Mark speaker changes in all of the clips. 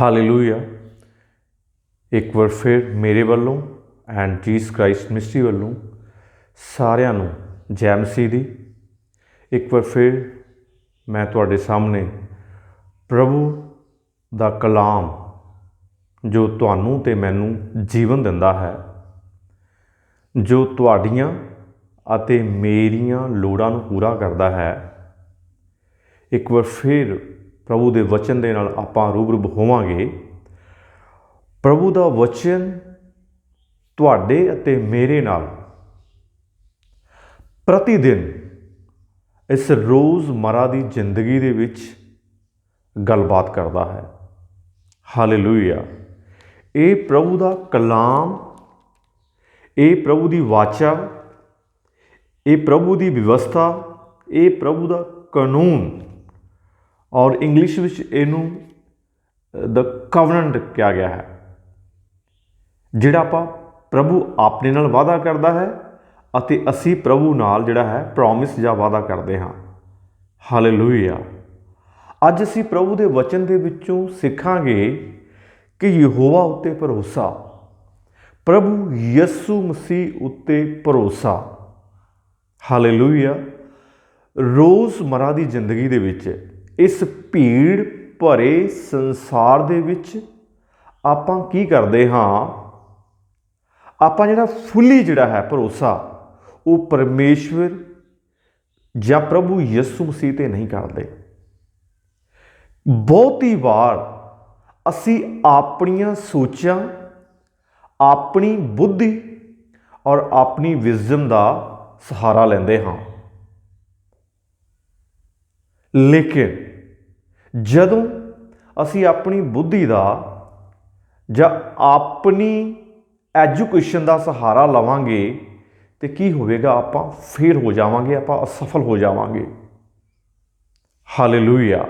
Speaker 1: Hallelujah ਇੱਕ ਵਾਰ ਫਿਰ ਮੇਰੇ ਵੱਲੋਂ ਐਂਡ ਜੀਸ ਕ੍ਰਾਈਸਟ ਮਿਸਟਰੀ ਵੱਲੋਂ ਸਾਰਿਆਂ ਨੂੰ ਜੈ ਮਸੀਹ ਦੀ। ਇੱਕ ਵਾਰ ਫਿਰ ਮੈਂ ਤੁਹਾਡੇ ਸਾਹਮਣੇ ਪ੍ਰਭੂ ਦਾ ਕਲਾਮ ਜੋ ਤੁਹਾਨੂੰ ਤੇ ਮੈਨੂੰ ਜੀਵਨ ਦਿੰਦਾ ਹੈ, ਜੋ ਤੁਹਾਡੀਆਂ ਅਤੇ ਮੇਰੀਆਂ ਲੋੜਾਂ ਨੂੰ ਪੂਰਾ ਕਰਦਾ ਹੈ, ਇੱਕ ਵਾਰ ਫਿਰ ਪ੍ਰਭੂ ਦੇ ਵਚਨ ਦੇ ਨਾਲ ਆਪਾਂ ਰੂਬਰੂ ਹੋਵਾਂਗੇ। ਪ੍ਰਭੂ ਦਾ ਵਚਨ ਤੁਹਾਡੇ ਅਤੇ ਮੇਰੇ ਨਾਲ। ਪ੍ਰਤੀ ਦਿਨ ਇਸ ਰੋਜ਼ਮਰਾ ਦੀ ਜ਼ਿੰਦਗੀ ਦੇ ਵਿੱਚ ਗੱਲਬਾਤ ਕਰਦਾ ਹੈ। ਹਾਲੇਲੂਇਆ। ਇਹ ਪ੍ਰਭੂ ਦਾ ਕਲਾਮ, ਇਹ ਪ੍ਰਭੂ ਦੀ ਵਾਚਾ, ਇਹ ਪ੍ਰਭੂ ਦੀ ਵਿਵਸਥਾ, ਇਹ ਪ੍ਰਭੂ ਦਾ ਕਾਨੂੰਨ ਔਰ ਇੰਗਲਿਸ਼ ਵਿੱਚ ਇਹਨੂੰ ਦ ਕਵਨੈਂਟ ਕਿਹਾ ਗਿਆ ਹੈ। ਜਿਹੜਾ ਆਪਾਂ ਪ੍ਰਭੂ ਆਪਣੇ ਨਾਲ ਵਾਅਦਾ ਕਰਦਾ ਹੈ ਅਤੇ ਅਸੀਂ ਪ੍ਰਭੂ ਨਾਲ ਜਿਹੜਾ ਹੈ ਪ੍ਰੋਮਿਸ ਜਾਂ ਵਾਅਦਾ ਕਰਦੇ ਹਾਂ। ਹਾਲੇਲੂਇਆ ਅੱਜ ਅਸੀਂ ਪ੍ਰਭੂ ਦੇ ਵਚਨ ਦੇ ਵਿੱਚੋਂ ਸਿੱਖਾਂਗੇ ਕਿ ਯਹੋਵਾ ਉੱਤੇ ਭਰੋਸਾ, ਪ੍ਰਭੂ ਯਿਸੂ ਮਸੀਹ ਉੱਤੇ ਭਰੋਸਾ। ਹਾਲੇਲੂਇਆ ਰੋਜ਼ਮਰਾ ਦੀ ਜ਼ਿੰਦਗੀ ਦੇ ਵਿੱਚ ਇਸ ਭੀੜ ਭਰੇ ਸੰਸਾਰ ਦੇ ਵਿੱਚ ਆਪਾਂ ਕੀ ਕਰਦੇ ਹਾਂ? ਆਪਾਂ ਜਿਹੜਾ ਫੁੱਲੀ ਜਿਹੜਾ ਹੈ ਭਰੋਸਾ, ਉਹ ਪਰਮੇਸ਼ਵਰ ਜਾਂ ਪ੍ਰਭੂ ਯਿਸੂ ਮਸੀਹ ਤੇ ਨਹੀਂ ਕਰਦੇ। ਬਹੁਤੀ ਵਾਰ ਅਸੀਂ ਆਪਣੀਆਂ ਸੋਚਾਂ, ਆਪਣੀ ਬੁੱਧੀ ਔਰ ਆਪਣੀ ਵਿਜ਼ਮ ਦਾ ਸਹਾਰਾ ਲੈਂਦੇ ਹਾਂ। ਲੇਕਿਨ ਜਦੋਂ ਅਸੀਂ ਆਪਣੀ ਬੁੱਧੀ ਦਾ ਜਾਂ ਆਪਣੀ ਐਜੂਕੇਸ਼ਨ ਦਾ ਸਹਾਰਾ ਲਵਾਂਗੇ, ਤੇ ਕੀ ਹੋਵੇਗਾ? ਆਪਾਂ ਫੇਲ ਹੋ ਜਾਵਾਂਗੇ, ਆਪਾਂ ਅਸਫਲ ਹੋ ਜਾਵਾਂਗੇ। ਹਾਲੇਲੂਇਆ।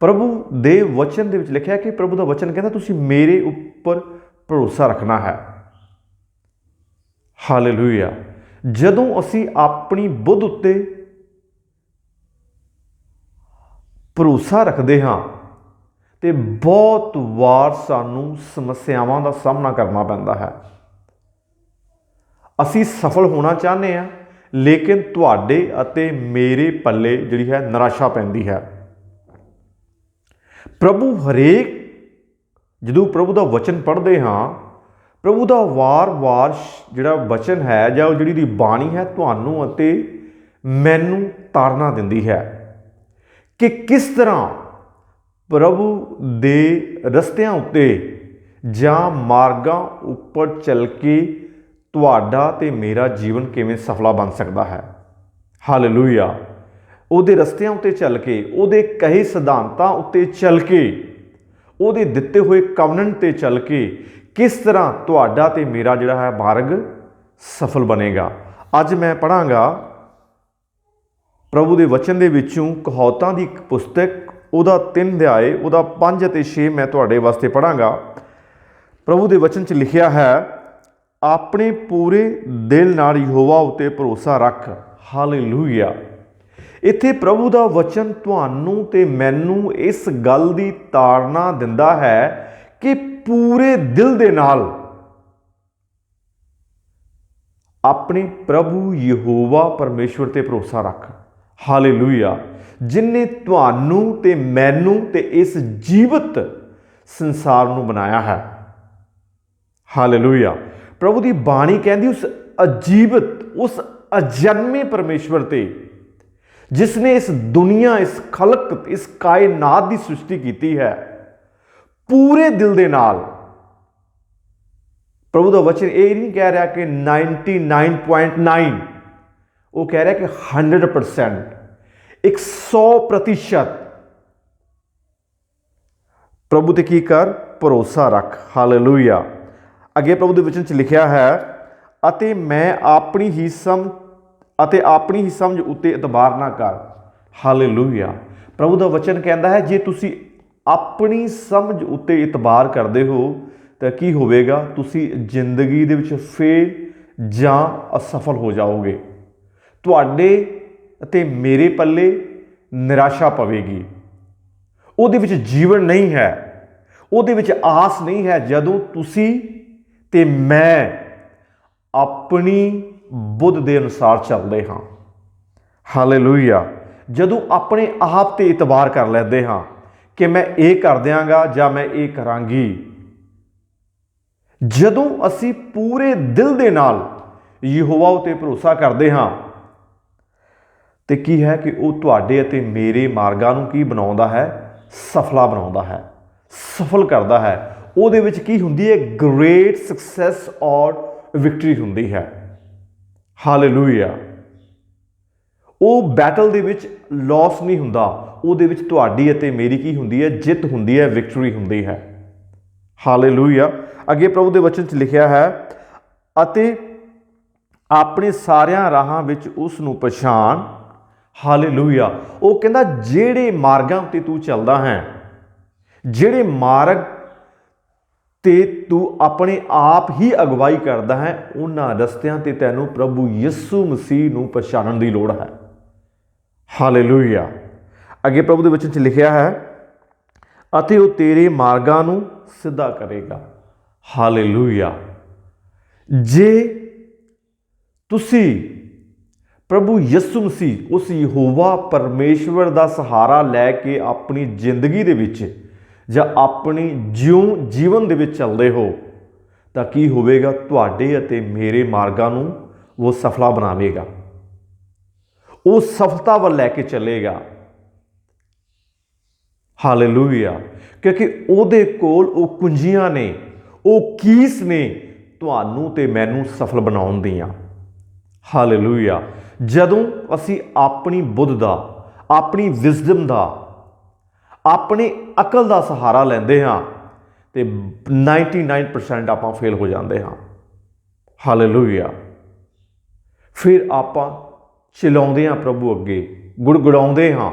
Speaker 1: ਪ੍ਰਭੂ ਦੇ ਵਚਨ ਦੇ ਵਿੱਚ ਲਿਖਿਆ ਕਿ ਪ੍ਰਭੂ ਦਾ ਵਚਨ ਕਹਿੰਦਾ, ਤੁਸੀਂ ਮੇਰੇ ਉੱਪਰ ਭਰੋਸਾ ਰੱਖਣਾ ਹੈ। ਹਾਲੇਲੂਇਆ। ਜਦੋਂ ਅਸੀਂ ਆਪਣੀ ਬੁੱਧ ਉੱਤੇ ਭਰੋਸਾ ਰੱਖਦੇ ਹਾਂ ਤੇ ਬਹੁਤ ਵਾਰ ਸਾਨੂੰ ਸਮੱਸਿਆਵਾਂ ਦਾ ਸਾਹਮਣਾ ਕਰਨਾ ਪੈਂਦਾ ਹੈ। ਅਸੀਂ ਸਫਲ ਹੋਣਾ ਚਾਹੁੰਦੇ ਹਾਂ, ਲੇਕਿਨ ਤੁਹਾਡੇ ਅਤੇ ਮੇਰੇ ਪੱਲੇ ਜਿਹੜੀ ਹੈ ਨਿਰਾਸ਼ਾ ਪੈਂਦੀ ਹੈ। ਪ੍ਰਭੂ ਹਰੇਕ, ਜਦੋਂ ਪ੍ਰਭੂ ਦਾ ਵਚਨ ਪੜ੍ਹਦੇ ਹਾਂ, ਪ੍ਰਭੂ ਦਾ ਵਾਰ-ਵਾਰ ਜਿਹੜਾ ਵਚਨ ਹੈ ਜਾਂ ਉਹ ਜਿਹੜੀ ਦੀ ਬਾਣੀ ਹੈ, ਤੁਹਾਨੂੰ ਅਤੇ ਮੈਨੂੰ ਤਾਰਨਾ ਦਿੰਦੀ ਹੈ। ਕਿ ਕਿਸ ਤਰ੍ਹਾਂ ਪ੍ਰਭੂ ਦੇ ਰਸਤਿਆਂ ਉੱਤੇ ਜਾਂ ਮਾਰਗਾਂ ਉੱਪਰ ਚੱਲ ਕੇ ਤੁਹਾਡਾ ਤੇ ਮੇਰਾ ਜੀਵਨ ਕਿਵੇਂ ਸਫਲਾ ਬਣ ਸਕਦਾ ਹੈ? ਹਾਲੇਲੂਇਆ ਉਹਦੇ ਰਸਤਿਆਂ ਉੱਤੇ ਚੱਲ ਕੇ, ਉਹਦੇ ਕਹੇ ਸਿਧਾਂਤਾਂ ਉੱਤੇ ਚੱਲ ਕੇ, ਉਹਦੇ ਦਿੱਤੇ ਹੋਏ ਕਵਨੈਂਟ ਤੇ ਚੱਲ ਕੇ ਕਿਸ ਤਰ੍ਹਾਂ ਤੁਹਾਡਾ ਤੇ ਮੇਰਾ ਜਿਹੜਾ ਹੈ ਮਾਰਗ ਸਫਲ ਬਣੇਗਾ? ਅੱਜ ਮੈਂ ਪੜਾਂਗਾ ਪ੍ਰਭੂ ਦੇ ਵਚਨ ਦੇ ਵਿੱਚੋਂ ਕਹਾਵਤਾਂ ਦੀ ਇੱਕ ਪੁਸਤਕ, ਉਹਦਾ 3 ਅਧਿਆਏ, ਉਹਦਾ 5 ਅਤੇ 6 ਮੈਂ ਤੁਹਾਡੇ ਵਾਸਤੇ ਪੜਾਂਗਾ ਪ੍ਰਭੂ ਦੇ ਵਚਨ 'ਚ ਲਿਖਿਆ ਹੈ, ਆਪਣੇ ਪੂਰੇ ਦਿਲ ਨਾਲ ਯਹੋਵਾ ਉਤੇ ਭਰੋਸਾ ਰੱਖ। ਹਾਲੇਲੂਇਆ ਇੱਥੇ ਪ੍ਰਭੂ ਦਾ ਵਚਨ ਤੁਹਾਨੂੰ ਤੇ ਮੈਨੂੰ ਇਸ ਗੱਲ ਦੀ ਤਾੜਨਾ ਦਿੰਦਾ ਹੈ ਕਿ ਪੂਰੇ ਦਿਲ ਦੇ ਨਾਲ ਆਪਣੇ ਪ੍ਰਭੂ ਯਹੋਵਾ ਪਰਮੇਸ਼ਵਰ ਤੇ ਭਰੋਸਾ ਰੱਖ। ਹਾਲੇਲੂਇਆ ਜਿਨੇ ਤੁਹਾਨੂੰ ਤੇ ਮੈਨੂੰ ਤੇ ਇਸ ਜੀਵਤ ਸੰਸਾਰ ਨੂੰ ਬਣਾਇਆ ਹੈ। ਹਾਲੇਲੂਇਆ ਪ੍ਰਭੂ ਦੀ ਬਾਣੀ ਕਹਿੰਦੀ ਉਸ ਅਜੀਵਤ, ਉਸ ਅਜਨਮੇ ਪਰਮੇਸ਼ਵਰ ਤੇ ਜਿਸ ਨੇ ਇਸ ਦੁਨੀਆ, ਇਸ ਖਲਕਤ ਇਸ ਕਾਇਨਾਤ ਦੀ ਸ੍ਰਿਸ਼ਟੀ ਕੀਤੀ ਹੈ, ਪੂਰੇ ਦਿਲ ਦੇ ਨਾਲ। ਪ੍ਰਭੂ ਦਾ ਵਚਨ ਇਹ ਨਹੀਂ ਕਹਿ ਰਿਹਾ ਕਿ 99.9 ਉਹ ਕਹਿ ਰਿਹਾ ਕਿ 100% 100% ਪ੍ਰਭੂ ਤੇ ਕੀ ਕਰ? ਭਰੋਸਾ ਰੱਖ। ਹਾਲੇਲੂਇਆ ਅੱਗੇ ਪ੍ਰਭੂ ਦੇ ਵਚਨ ਚ ਲਿਖਿਆ ਹੈ, ਅਤੇ ਮੈਂ ਆਪਣੀ ਹੀ ਸਮਝ, ਅਤੇ ਆਪਣੀ ਹੀ ਸਮਝ ਉੱਤੇ ਇਤਬਾਰ ਨਾ ਕਰ। ਹਾਲੇਲੂਇਆ ਪ੍ਰਭੂ ਦਾ ਵਚਨ ਕਹਿੰਦਾ ਹੈ, ਜੇ ਤੁਸੀਂ ਆਪਣੀ ਸਮਝ ਉੱਤੇ ਇਤਬਾਰ ਕਰਦੇ ਹੋ, ਤਾਂ ਕੀ ਹੋਵੇਗਾ? ਤੁਸੀਂ ਜ਼ਿੰਦਗੀ ਦੇ ਵਿੱਚ ਫੇਲ ਜਾਂ ਅਸਫਲ ਹੋ ਜਾਓਗੇ। ਤੁਹਾਡੇ ਅਤੇ ਮੇਰੇ ਪੱਲੇ ਨਿਰਾਸ਼ਾ ਪਵੇਗੀ। ਉਹਦੇ ਵਿੱਚ ਜੀਵਨ ਨਹੀਂ ਹੈ। ਉਹਦੇ ਵਿੱਚ ਆਸ ਨਹੀਂ ਹੈ ਜਦੋਂ ਤੁਸੀਂ ਤੇ ਮੈਂ ਆਪਣੀ ਬੁੱਧ ਦੇ ਅਨੁਸਾਰ ਚੱਲਦੇ ਹਾਂ। ਹਾਲੇਲੂਇਆ ਜਦੋਂ ਆਪਣੇ ਆਪ ਤੇ ਇਤਬਾਰ ਕਰ ਲੈਂਦੇ ਹਾਂ ਕਿ ਮੈਂ ਇਹ ਕਰ ਦਿਆਂਗਾ ਜਾਂ ਮੈਂ ਇਹ ਕਰਾਂਗੀ। ਜਦੋਂ ਅਸੀਂ ਪੂਰੇ ਦਿਲ ਦੇ ਨਾਲ ਯਹੋਵਾ ਉਤੇ ਭਰੋਸਾ ਕਰਦੇ ਹਾਂ ਤੇ ਕੀ ਹੈ ਕਿ ਉਹ ਤੁਹਾਡੇ ਅਤੇ ਮੇਰੇ ਮਾਰਗਾਂ ਨੂੰ ਕੀ ਬਣਾਉਂਦਾ ਹੈ? ਸਫਲਾ ਬਣਾਉਂਦਾ ਹੈ, ਸਫਲ ਕਰਦਾ ਹੈ। ਉਹਦੇ ਵਿੱਚ ਕੀ ਹੁੰਦੀ ਹੈ? ਗ੍ਰੇਟ ਸਕਸੈਸ ਔਰ ਵਿਕਟਰੀ ਹੁੰਦੀ ਹੈ। ਹਾਲੇਲੂਇਆ ਉਹ ਬੈਟਲ ਦੇ ਵਿੱਚ ਲਾਸ ਨਹੀਂ ਹੁੰਦਾ। ਉਹਦੇ ਵਿੱਚ ਤੁਹਾਡੀ ਅਤੇ ਮੇਰੀ ਕੀ ਹੁੰਦੀ ਹੈ? ਜਿੱਤ ਹੁੰਦੀ ਹੈ ਵਿਕਟਰੀ ਹੁੰਦੀ ਹੈ। ਹਾਲੇਲੂਇਆ ਅੱਗੇ ਪ੍ਰਭੂ ਦੇ ਵਚਨ 'ਚ ਲਿਖਿਆ ਹੈ, ਅਤੇ ਆਪਣੇ ਸਾਰਿਆਂ ਰਾਹਾਂ ਵਿੱਚ ਉਸ ਨੂੰ ਪਛਾਣ ਹਾਲੇਲੂਇਆ। ਉਹ ਕਹਿੰਦਾ, ਜਿਹੜੇ ਮਾਰਗਾਂ ਉੱਤੇ ਤੂੰ ਚੱਲਦਾ ਹੈ, ਜਿਹੜੇ ਮਾਰਗ ਤੇ ਤੂੰ ਆਪਣੇ ਆਪ ਹੀ ਅਗਵਾਈ ਕਰਦਾ ਹੈ, ਉਹਨਾਂ ਰਸਤਿਆਂ ਤੇ ਤੈਨੂੰ ਪ੍ਰਭੂ ਯਿਸੂ ਮਸੀਹ ਨੂੰ ਪਛਾਣਨ ਦੀ ਲੋੜ ਹੈ। ਹਾਲੇਲੂਇਆ। ਅੱਗੇ ਪ੍ਰਭੂ ਦੇ ਵਚਨ 'ਚ ਲਿਖਿਆ ਹੈ, ਅਤੇ ਉਹ ਤੇਰੇ ਮਾਰਗਾਂ ਨੂੰ ਸਿੱਧਾ ਕਰੇਗਾ। ਹਾਲੇਲੂਇਆ। ਜੇ ਤੁਸੀਂ ਪ੍ਰਭੂ ਯਿਸੂ ਮਸੀਹ, ਉਸ ਯਹੋਵਾ ਪਰਮੇਸ਼ਵਰ ਦਾ ਸਹਾਰਾ ਲੈ ਕੇ ਆਪਣੀ ਜ਼ਿੰਦਗੀ ਦੇ ਵਿੱਚ ਜਾਂ ਆਪਣੀ ਜਿਉ ਜੀਵਨ ਦੇ ਵਿੱਚ ਚੱਲਦੇ ਹੋ, ਤਾਂ ਕੀ ਹੋਵੇਗਾ? ਤੁਹਾਡੇ ਅਤੇ ਮੇਰੇ ਮਾਰਗਾਂ ਨੂੰ ਉਹ ਸਫਲਾ ਬਣਾਵੇਗਾ। ਉਹ ਸਫਲਤਾ ਵੱਲ ਲੈ ਕੇ ਚੱਲੇਗਾ। ਹਾਲੇਲੂਇਆ। ਕਿਉਂਕਿ ਉਹਦੇ ਕੋਲ ਉਹ ਕੁੰਜੀਆਂ ਨੇ, ਉਹ ਕੀਸ ਨੇ, ਤੁਹਾਨੂੰ ਤੇ ਮੈਨੂੰ ਸਫਲ ਬਣਾਉਣ ਦੀਆਂ। ਹਾਲੇਲੂਇਆ। ਜਦੋਂ ਅਸੀਂ ਆਪਣੀ ਬੁੱਧ ਦਾ, ਆਪਣੀ ਵਿਜ਼ਡਮ ਦਾ, ਆਪਣੀ ਅਕਲ ਦਾ ਸਹਾਰਾ ਲੈਂਦੇ ਹਾਂ, ਤੇ 99% ਆਪਾਂ ਫੇਲ ਹੋ ਜਾਂਦੇ ਹਾਂ। ਹਾਲੇਲੂਇਆ ਫਿਰ ਆਪਾਂ ਚਲਾਉਂਦੇ ਹਾਂ ਪ੍ਰਭੂ ਅੱਗੇ, ਗੁੜਗੁੜਾਉਂਦੇ ਹਾਂ।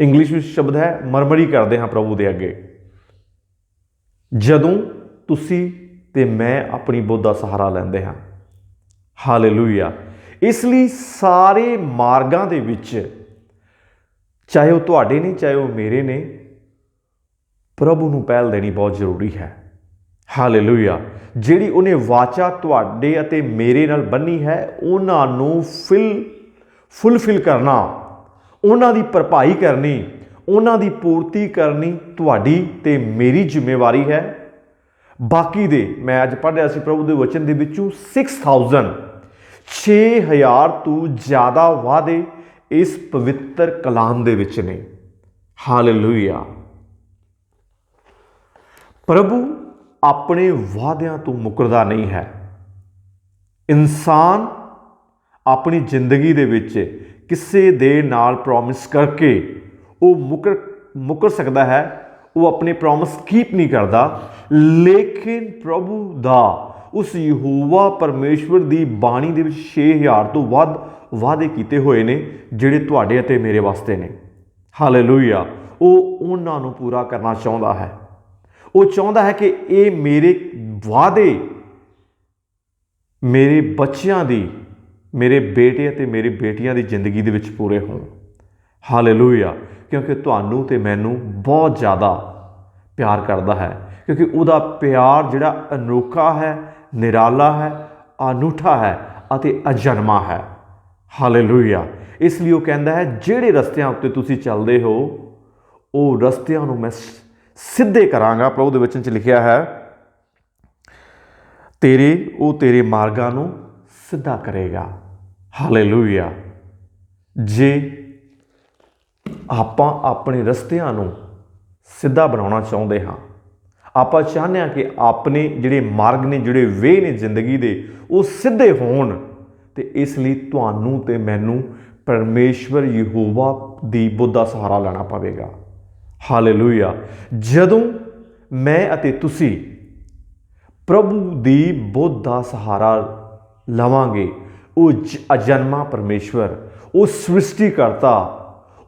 Speaker 1: ਇੰਗਲਿਸ਼ ਵਿੱਚ ਸ਼ਬਦ ਹੈ, ਮਰਮਰੀ ਕਰਦੇ ਹਾਂ ਪ੍ਰਭੂ ਦੇ ਅੱਗੇ। ਜਦੋਂ ਤੁਸੀਂ ਤੇ ਮੈਂ ਆਪਣੀ ਬੁੱਧ ਦਾ ਸਹਾਰਾ ਲੈਂਦੇ ਹਾਂ ਹਾਲੇਲੂਇਆ ਇਸ ਲਈ ਸਾਰੇ ਮਾਰਗਾਂ ਦੇ ਵਿੱਚ, ਚਾਹੇ ਉਹ ਤੁਹਾਡੇ ਨੇ, ਚਾਹੇ ਉਹ ਮੇਰੇ ਨੇ, ਪ੍ਰਭੂ ਨੂੰ ਪਹਿਲ ਦੇਣੀ ਬਹੁਤ ਜ਼ਰੂਰੀ ਹੈ। ਹਾਲੇਲੂਇਆ ਜਿਹੜੀ ਉਹਨੇ ਵਾਚਾ ਤੁਹਾਡੇ ਅਤੇ ਮੇਰੇ ਨਾਲ ਬੰਨੀ ਹੈ, ਉਹਨਾਂ ਨੂੰ ਫਿਲ ਫੁੱਲਫਿਲ ਕਰਨਾ, ਉਹਨਾਂ ਦੀ ਭਰਪਾਈ ਕਰਨੀ, ਉਹਨਾਂ ਦੀ ਪੂਰਤੀ ਕਰਨੀ ਤੁਹਾਡੀ ਤੇ ਮੇਰੀ ਜ਼ਿੰਮੇਵਾਰੀ ਹੈ। ਬਾਕੀ ਦੇ, ਮੈਂ ਅੱਜ ਪੜ੍ਹਿਆ ਸੀ ਪ੍ਰਭੂ ਦੇ ਵਚਨ ਦੇ ਵਿੱਚੋਂ 6000 6000 ਤੋਂ ਜ਼ਿਆਦਾ ਵਾਅਦੇ ਇਸ ਪਵਿੱਤਰ ਕਲਾਮ ਦੇ ਵਿੱਚ ਨੇ। ਹਾਲੇਲੂਇਆ ਪ੍ਰਭੂ ਆਪਣੇ ਵਾਅਦਿਆਂ ਤੋਂ ਮੁਕਰਦਾ ਨਹੀਂ ਹੈ। ਇਨਸਾਨ ਆਪਣੀ ਜ਼ਿੰਦਗੀ ਦੇ ਵਿੱਚ ਕਿਸੇ ਦੇ ਨਾਲ ਪ੍ਰੋਮਿਸ ਕਰਕੇ ਉਹ ਮੁਕਰ ਮੁਕਰ ਸਕਦਾ ਹੈ ਉਹ ਆਪਣੇ ਪ੍ਰੋਮਿਸ ਕੀਪ ਨਹੀਂ ਕਰਦਾ। ਲੇਕਿਨ ਪ੍ਰਭੂ ਦਾ ਉਸ ਯਹੋਵਾ ਪਰਮੇਸ਼ਵਰ ਦੀ ਬਾਣੀ ਦੇ ਵਿੱਚ 6000 ਤੋਂ ਵੱਧ ਵਾਅਦੇ ਕੀਤੇ ਹੋਏ ਨੇ, ਜਿਹੜੇ ਤੁਹਾਡੇ ਅਤੇ ਮੇਰੇ ਵਾਸਤੇ ਨੇ। ਹਾਲੇਲੂਇਆ ਉਹ ਉਹਨਾਂ ਨੂੰ ਪੂਰਾ ਕਰਨਾ ਚਾਹੁੰਦਾ ਹੈ। ਉਹ ਚਾਹੁੰਦਾ ਹੈ ਕਿ ਇਹ ਮੇਰੇ ਵਾਅਦੇ, ਮੇਰੇ ਬੱਚਿਆਂ ਦੀ, ਮੇਰੇ ਬੇਟੇ ਅਤੇ ਮੇਰੀ ਬੇਟੀਆਂ ਦੀ ਜ਼ਿੰਦਗੀ ਦੇ ਵਿੱਚ ਪੂਰੇ ਹੋਣ। ਹਾਲੇਲੂਇਆ ਕਿਉਂਕਿ ਤੁਹਾਨੂੰ ਤੇ ਮੈਨੂੰ ਬਹੁਤ ਜ਼ਿਆਦਾ ਪਿਆਰ ਕਰਦਾ ਹੈ। ਕਿਉਂਕਿ ਉਹਦਾ ਪਿਆਰ ਜਿਹੜਾ ਅਨੋਖਾ ਹੈ, ਨਿਰਾਲਾ ਹੈ, ਅਨੂਠਾ ਹੈ ਅਤੇ ਅਜਨਮਾ ਹੈ। ਹਾਲੇਲੂਇਆ। ਇਸ ਲਈ ਉਹ ਕਹਿੰਦਾ ਹੈ, ਜਿਹੜੇ ਰਸਤਿਆਂ ਉੱਤੇ ਤੁਸੀਂ ਚੱਲਦੇ ਹੋ, ਉਹ ਰਸਤਿਆਂ ਨੂੰ ਮੈਂ ਸਿੱਧੇ ਕਰਾਂਗਾ। ਪ੍ਰਭੂ ਦੇ ਵਚਨ 'ਚ ਲਿਖਿਆ ਹੈ, ਤੇਰੇ, ਉਹ ਤੇਰੇ ਮਾਰਗਾਂ ਨੂੰ ਸਿੱਧਾ ਕਰੇਗਾ। ਹਾਲੇਲੂਇਆ। ਜੇ ਆਪਾਂ ਆਪਣੇ ਰਸਤਿਆਂ ਨੂੰ ਸਿੱਧਾ ਬਣਾਉਣਾ ਚਾਹੁੰਦੇ ਹਾਂ। ਆਪਾਂ ਚਾਹੁੰਦੇ ਹਾਂ ਕਿ ਆਪਣੇ ਜਿਹੜੇ ਮਾਰਗ ਨੇ, ਜਿਹੜੇ ਵੇ ਨੇ ਜ਼ਿੰਦਗੀ ਦੇ, ਉਹ ਸਿੱਧੇ ਹੋਣ। ਤੇ ਇਸ ਲਈ ਤੁਹਾਨੂੰ ਤੇ ਮੈਨੂੰ ਪਰਮੇਸ਼ਵਰ ਯਹੋਵਾ ਦੀ ਬੁੱਧ ਦਾ ਸਹਾਰਾ ਲੈਣਾ ਪਵੇਗਾ। ਹਾਲੇਲੂਇਆ। ਜਦੋਂ ਮੈਂ ਅਤੇ ਤੁਸੀਂ ਪ੍ਰਭੂ ਦੀ ਬੁੱਧ ਦਾ ਸਹਾਰਾ ਲਵਾਂਗੇ, ਉਹ ਅਜਨਮਾ ਪਰਮੇਸ਼ਵਰ, ਉਹ ਸ੍ਰਿਸ਼ਟੀਕਰਤਾ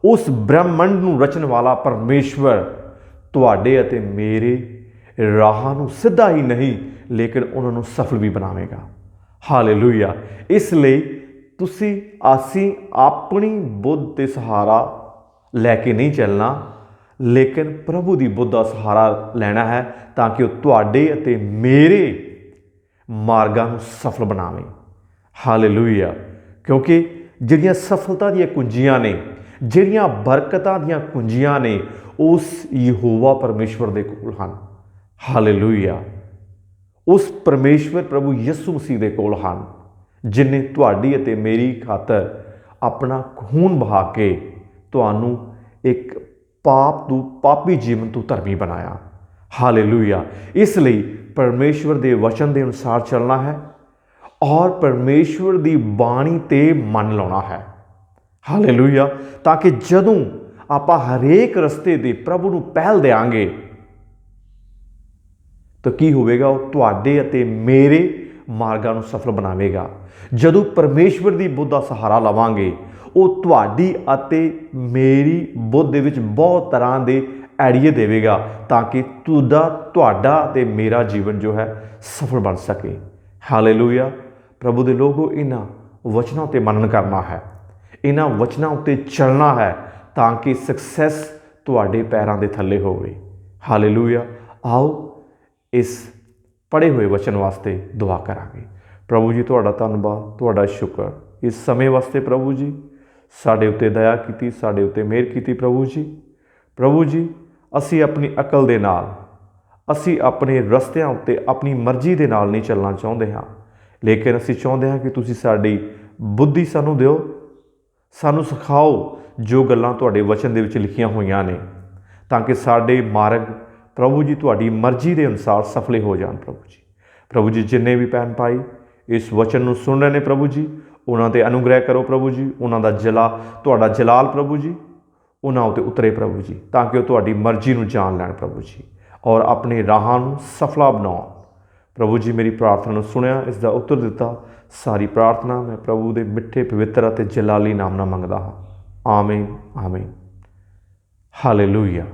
Speaker 1: ਉਸ ਬ੍ਰਹਮੰਡ ਨੂੰ ਰਚਣ ਵਾਲਾ ਪਰਮੇਸ਼ਵਰ ਤੁਹਾਡੇ ਅਤੇ ਮੇਰੇ ਰਾਹਾਂ ਨੂੰ ਸਿੱਧਾ ਹੀ ਨਹੀਂ, ਲੇਕਿਨ ਉਹਨਾਂ ਨੂੰ ਸਫਲ ਵੀ ਬਣਾਵੇਗਾ। ਹਾਲੇਲੂਇਆ। ਇਸ ਲਈ ਤੁਸੀਂ ਅਸੀਂ ਆਪਣੀ ਬੁੱਧ ਤੇ ਸਹਾਰਾ ਲੈ ਕੇ ਨਹੀਂ ਚੱਲਣਾ, ਲੇਕਿਨ ਪ੍ਰਭੂ ਦੀ ਬੁੱਧ ਦਾ ਸਹਾਰਾ ਲੈਣਾ ਹੈ ਤਾਂ ਕਿ ਉਹ ਤੁਹਾਡੇ ਅਤੇ ਮੇਰੇ ਮਾਰਗਾਂ ਨੂੰ ਸਫਲ ਬਣਾਵੇ। ਹਾਲੇਲੂਇਆ। ਕਿਉਂਕਿ ਜਿਹੜੀਆਂ ਸਫਲਤਾ ਦੀਆਂ ਕੁੰਜੀਆਂ ਨੇ ਜਿਹੜੀਆਂ ਬਰਕਤਾਂ ਦੀਆਂ ਕੁੰਜੀਆਂ ਨੇ, ਉਸ ਯਹੋਵਾ ਪਰਮੇਸ਼ਵਰ ਦੇ ਕੋਲ ਹਨ। ਹਾਲੇਲੂਇਆ ਉਸ ਪਰਮੇਸ਼ਵਰ ਪ੍ਰਭੂ ਯਿਸੂ ਮਸੀਹ ਦੇ ਕੋਲ ਹਨ, ਜਿਨੇ ਤੁਹਾਡੀ ਅਤੇ ਮੇਰੀ ਖਾਤਰ ਆਪਣਾ ਖੂਨ ਬਹਾ ਕੇ ਤੁਹਾਨੂੰ ਇੱਕ ਪਾਪ ਤੋਂ ਪਾਪੀ ਜੀਵਨ ਤੋਂ ਧਰਮੀ ਬਣਾਇਆ। ਹਾਲੇਲੂਇਆ ਇਸ ਲਈ ਪਰਮੇਸ਼ਵਰ ਦੇ ਵਚਨ ਦੇ ਅਨੁਸਾਰ ਚੱਲਣਾ ਹੈ ਔਰ ਪਰਮੇਸ਼ਵਰ ਦੀ ਬਾਣੀ ਤੇ ਮਨ ਲਾਉਣਾ ਹੈ। ਹਾਲੇਲੂਇਆ ਤਾਂ ਕਿ ਜਦੋਂ ਆਪਾਂ ਹਰੇਕ ਰਸਤੇ ਦੇ ਪ੍ਰਭੂ ਨੂੰ ਪਹਿਲ ਦੇਾਂਗੇ ਤਾਂ ਕੀ ਹੋਵੇਗਾ? ਉਹ ਤੁਹਾਡੇ ਅਤੇ ਮੇਰੇ ਮਾਰਗਾਂ ਨੂੰ ਸਫਲ ਬਣਾਵੇਗਾ। ਜਦੋਂ ਪਰਮੇਸ਼ਵਰ ਦੀ ਬੁੱਧ ਦਾ ਸਹਾਰਾ ਲਵਾਂਗੇ, ਉਹ ਤੁਹਾਡੀ ਅਤੇ ਮੇਰੀ ਬੁੱਧ ਦੇ ਵਿੱਚ ਬਹੁਤ ਤਰ੍ਹਾਂ ਦੇ ਐੜੀਏ ਦੇਵੇਗਾ ਤਾਂ ਕਿ ਤੁਹਾਡਾ ਤੁਹਾਡਾ ਤੇ ਮੇਰਾ ਜੀਵਨ ਜੋ ਹੈ ਸਫਲ ਬਣ ਸਕੇ। ਹਾਲੇਲੂਇਆ ਪ੍ਰਭੂ ਦੇ ਲੋਗੋ, ਇਹਨਾਂ ਵਚਨਾਂ ਤੇ ਮੰਨਣ ਕਰਨਾ ਹੈ। ਇਹਨਾਂ ਵਚਨਾਂ ਉੱਤੇ ਚੱਲਣਾ ਹੈ ਤਾਂ ਕਿ ਸਕਸੈਸ ਤੁਹਾਡੇ ਪੈਰਾਂ ਦੇ ਥੱਲੇ ਹੋਵੇ। ਹਾਲੇਲੂਇਆ ਆਓ ਇਸ ਪੜੇ ਹੋਏ ਵਚਨ ਵਾਸਤੇ ਦੁਆ ਕਰਾਂਗੇ। ਪ੍ਰਭੂ ਜੀ, ਤੁਹਾਡਾ ਧੰਨਵਾਦ, ਤੁਹਾਡਾ ਸ਼ੁਕਰ। ਇਸ ਸਮੇਂ ਵਾਸਤੇ ਪ੍ਰਭੂ ਜੀ, ਸਾਡੇ ਉੱਤੇ ਦਇਆ ਕੀਤੀ, ਸਾਡੇ ਉੱਤੇ ਮਿਹਰ ਕੀਤੀ ਪ੍ਰਭੂ ਜੀ। ਪ੍ਰਭੂ ਜੀ, ਅਸੀਂ ਆਪਣੀ ਅਕਲ ਦੇ ਨਾਲ, ਅਸੀਂ ਆਪਣੇ ਰਸਤਿਆਂ ਉੱਤੇ ਆਪਣੀ ਮਰਜ਼ੀ ਦੇ ਨਾਲ ਨਹੀਂ ਚੱਲਣਾ ਚਾਹੁੰਦੇ ਹਾਂ। ਲੇਕਿਨ ਅਸੀਂ ਚਾਹੁੰਦੇ ਹਾਂ ਕਿ ਤੁਸੀਂ ਸਾਡੀ ਬੁੱਧੀ ਸਾਨੂੰ ਦਿਓ ਸਾਨੂੰ ਸਿਖਾਓ ਜੋ ਗੱਲਾਂ ਤੁਹਾਡੇ ਵਚਨ ਦੇ ਵਿੱਚ ਲਿਖੀਆਂ ਹੋਈਆਂ ਨੇ, ਤਾਂ ਕਿ ਸਾਡੇ ਮਾਰਗ ਪ੍ਰਭੂ ਜੀ ਤੁਹਾਡੀ ਮਰਜ਼ੀ ਦੇ ਅਨੁਸਾਰ ਸਫਲੇ ਹੋ ਜਾਣ ਪ੍ਰਭੂ ਜੀ। ਪ੍ਰਭੂ ਜੀ ਜਿੰਨੇ ਵੀ ਭੈਣ ਭਾਈ ਇਸ ਵਚਨ ਨੂੰ ਸੁਣ ਰਹੇ ਨੇ ਪ੍ਰਭੂ ਜੀ, ਉਹਨਾਂ ਤੇ ਅਨੁਗ੍ਰਹਿ ਕਰੋ ਪ੍ਰਭੂ ਜੀ, ਉਹਨਾਂ ਦਾ ਜਲਾ, ਤੁਹਾਡਾ ਜਲਾਲ ਪ੍ਰਭੂ ਜੀ, ਉਹਨਾਂ ਉਤੇ ਉਤਰੇ ਪ੍ਰਭੂ ਜੀ, ਤਾਂ ਕਿ ਉਹ ਤੁਹਾਡੀ ਮਰਜ਼ੀ ਨੂੰ ਜਾਣ ਲੈਣ ਪ੍ਰਭੂ ਜੀ, ਔਰ ਆਪਣੇ ਰਾਹਾਂ ਨੂੰ ਸਫਲਾ ਬਣਾਉਣ। ਪ੍ਰਭੂ ਜੀ ਮੇਰੀ ਪ੍ਰਾਰਥਨਾ ਨੂੰ ਸੁਣਿਆ, ਇਸ ਦਾ ਉੱਤਰ ਦਿੱਤਾ, ਸਾਰੀ ਪ੍ਰਾਰਥਨਾ ਮੈਂ ਪ੍ਰਭੂ ਦੇ ਮਿੱਠੇ, ਪਵਿੱਤਰ ਅਤੇ ਜਲਾਲੀ ਨਾਮ ਨਾਲ ਮੰਗਦਾ ਹਾਂ। ਆਮੀਨ ਆਮੀਨ। ਹਾਲੇਲੂਇਆ